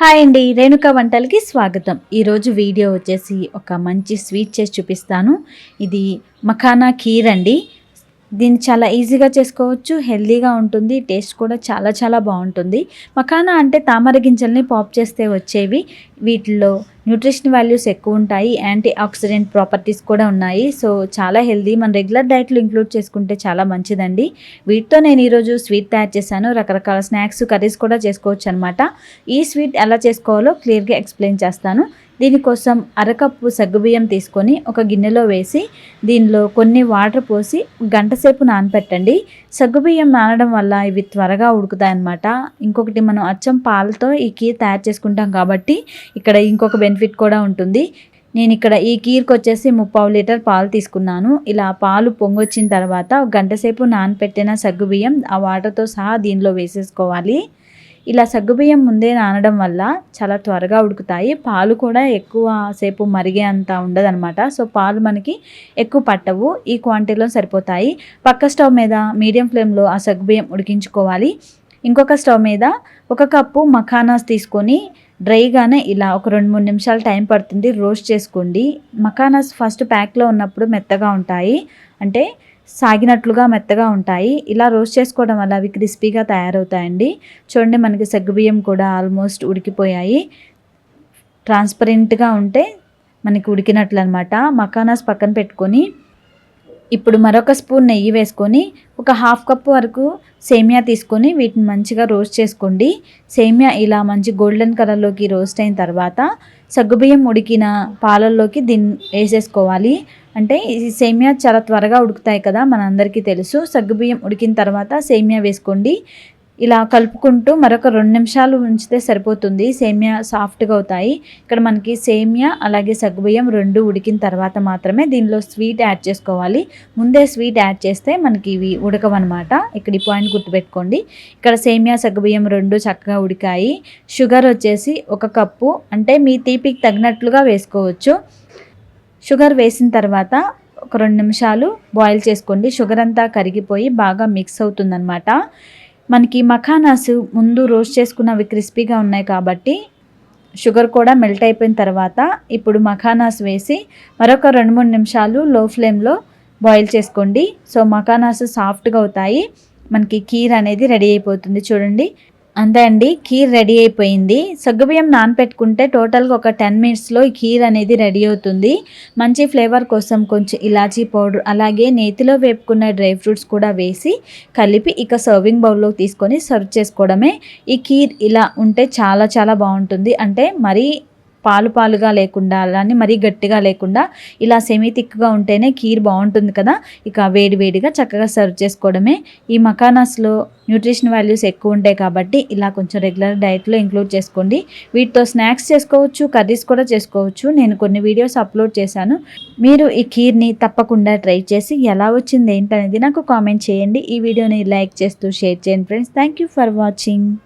Hi అండి రేణుక వంటలకి స్వాగతం. ఈరోజు వీడియో వచ్చేసి ఒక మంచి స్వీట్ చేసి చూపిస్తాను. ఇది మఖానా ఖీర్ అండి. దీన్ని చాలా ఈజీగా చేసుకోవచ్చు హెల్దీగా ఉంటుంది టేస్ట్ కూడా చాలా చాలా బాగుంటుంది. మఖానా అంటే తామర గింజల్ని పాప్ చేస్తే వచ్చేవి. వీటిలో న్యూట్రిషన్ వాల్యూస్ ఎక్కువ ఉంటాయి యాంటీ ఆక్సిడెంట్ ప్రాపర్టీస్ కూడా ఉన్నాయి. సో చాలా హెల్దీ. మన రెగ్యులర్ డైట్లో ఇంక్లూడ్ చేసుకుంటే చాలా మంచిదండి. వీటితో నేను ఈరోజు స్వీట్ తయారు చేశాను. రకరకాల స్నాక్స్ కర్రీస్ కూడా చేసుకోవచ్చు అనమాట ఈ స్వీట్ ఎలా చేసుకోవాలో క్లియర్గా ఎక్స్ప్లెయిన్ చేస్తాను. దీనికోసం అరకప్పు సగ్గుబియ్యం తీసుకొని ఒక గిన్నెలో వేసి దీనిలో కొన్ని వాటర్ పోసి గంటసేపు నానపెట్టండి. సగ్గుబియ్యం నానడం వల్ల ఇవి త్వరగా ఉడుకుతాయన్నమాట. ఇంకొకటి మనం అచ్చం పాలతో ఈ కీర్ తయారు చేసుకుంటాం కాబట్టి ఇక్కడ ఇంకొక బెనిఫిట్ కూడా ఉంటుంది. నేను ఇక్కడ ఈ కీర్కి వచ్చేసి ముప్పావు లీటర్ పాలు తీసుకున్నాను. ఇలా పాలు పొంగొచ్చిన తర్వాత ఒక గంట సేపు నానపెట్టిన సగ్గుబియ్యం ఆ వాటర్తో సహా దీనిలో వేసేసుకోవాలి. ఇలా సగ్గుబియ్యం ముందే నానడం వల్ల చాలా త్వరగా ఉడుకుతాయి. పాలు కూడా ఎక్కువ సేపు మరిగే అంత ఉండదనమాట సో పాలు మనకి ఎక్కువ పట్టవు. ఈ క్వాంటిటీలో సరిపోతాయి. పక్క స్టవ్ మీద మీడియం ఫ్లేమ్లో ఆ సగ్గుబియ్యం ఉడికించుకోవాలి. ఇంకొక స్టవ్ మీద ఒక కప్పు మఖానాస్ తీసుకొని డ్రైగానే ఇలా ఒక రెండు మూడు నిమిషాలు టైం పడుతుంది రోస్ట్ చేసుకోండి. మఖానాస్ ఫస్ట్ ప్యాక్లో ఉన్నప్పుడు మెత్తగా ఉంటాయి. అంటే సాగినట్లుగా మెత్తగా ఉంటాయి. ఇలా రోస్ట్ చేసుకోవడం వల్ల అవి క్రిస్పీగా తయారవుతాయండి. చూడండి మనకి సగ్గుబియ్యం కూడా ఆల్మోస్ట్ ఉడికిపోయాయి. ట్రాన్స్పరెంట్గా ఉంటే మనకి ఉడికినట్లు అనమాట మకానాస్ పక్కన పెట్టుకొని ఇప్పుడు మరొక స్పూన్ నెయ్యి వేసుకొని ఒక హాఫ్ కప్ వరకు సేమియా తీసుకొని వీటిని మంచిగా రోస్ట్ చేసుకోండి. సేమియా ఇలా మంచి గోల్డెన్ కలర్లోకి రోస్ట్ అయిన తర్వాత సగ్గుబియ్యం ఉడికిన పాలల్లోకి దీన్ని వేసేసుకోవాలి. అంటే ఈ సేమియా చాలా త్వరగా ఉడుకుతాయి కదా మనందరికీ తెలుసు. సగ్గుబియ్యం ఉడికిన తర్వాత సేమియా వేసుకోండి. ఇలా కలుపుకుంటూ మరొక రెండు నిమిషాలు ఉంచితే సరిపోతుంది. సేమియా సాఫ్ట్గా అవుతాయి. ఇక్కడ మనకి సేమియా అలాగే సగ్గుబియ్యం రెండు ఉడికిన తర్వాత మాత్రమే దీనిలో స్వీట్ యాడ్ చేసుకోవాలి. ముందే స్వీట్ యాడ్ చేస్తే మనకి ఇవి ఉడకవన్నమాట. ఇక్కడ ఈ పాయింట్ గుర్తుపెట్టుకోండి. ఇక్కడ సేమియా సగ్గుబియ్యం రెండు చక్కగా ఉడికాయి. షుగర్ వచ్చేసి ఒక కప్పు. అంటే మీ తీపికి తగినట్లుగా వేసుకోవచ్చు. షుగర్ వేసిన తర్వాత ఒక రెండు నిమిషాలు బాయిల్ చేసుకోండి. షుగర్ అంతా కరిగిపోయి బాగా మిక్స్ అవుతుందన్నమాట. మనకి మఖానాస్ ముందు రోస్ట్ చేసుకున్నవి క్రిస్పీగా ఉన్నాయి కాబట్టి షుగర్ కూడా మెల్ట్ అయిపోయిన తర్వాత ఇప్పుడు మఖానాస్ వేసి మరొక రెండు మూడు నిమిషాలు లో ఫ్లేమ్లో బాయిల్ చేసుకోండి. సో మఖానాస్ సాఫ్ట్గా అవుతాయి. మనకి కీర్ అనేది రెడీ అయిపోతుంది. చూడండి. అంతే అండి కీర్ రెడీ అయిపోయింది. సగ్గుబియ్యం నానపెట్టుకుంటే టోటల్గా ఒక టెన్ మినిట్స్లో ఈ కీర్ అనేది రెడీ అవుతుంది. మంచి ఫ్లేవర్ కోసం కొంచెం ఇలాచీ పౌడర్ అలాగే నేతిలో వేపుకున్న డ్రై ఫ్రూట్స్ కూడా వేసి కలిపి ఇక సర్వింగ్ బౌల్లో తీసుకొని సర్వ్ చేసుకోవడమే. ఈ కీర్ ఇలా ఉంటే చాలా చాలా బాగుంటుంది. అంటే మరీ పాలు పాలుగా లేకుండా అలానే మరీ గట్టిగా లేకుండా ఇలా సెమీ థిక్గా ఉంటేనే కీర్ బాగుంటుంది కదా. ఇక వేడివేడిగా చక్కగా సర్వ్ చేసుకోవడమే. ఈ మకానాస్లో న్యూట్రిషన్ వాల్యూస్ ఎక్కువ ఉంటాయి కాబట్టి ఇలా కొంచెం రెగ్యులర్ డైట్లో ఇంక్లూడ్ చేసుకోండి. వీటితో స్నాక్స్ చేసుకోవచ్చు కర్రీస్ కూడా చేసుకోవచ్చు. నేను కొన్ని వీడియోస్ అప్లోడ్ చేశాను. మీరు ఈ కీర్ని తప్పకుండా ట్రై చేసి ఎలా వచ్చింది ఏంటనేది నాకు కామెంట్ చేయండి. ఈ వీడియోని లైక్ చేస్తూ షేర్ చేయండి friends thank you for watching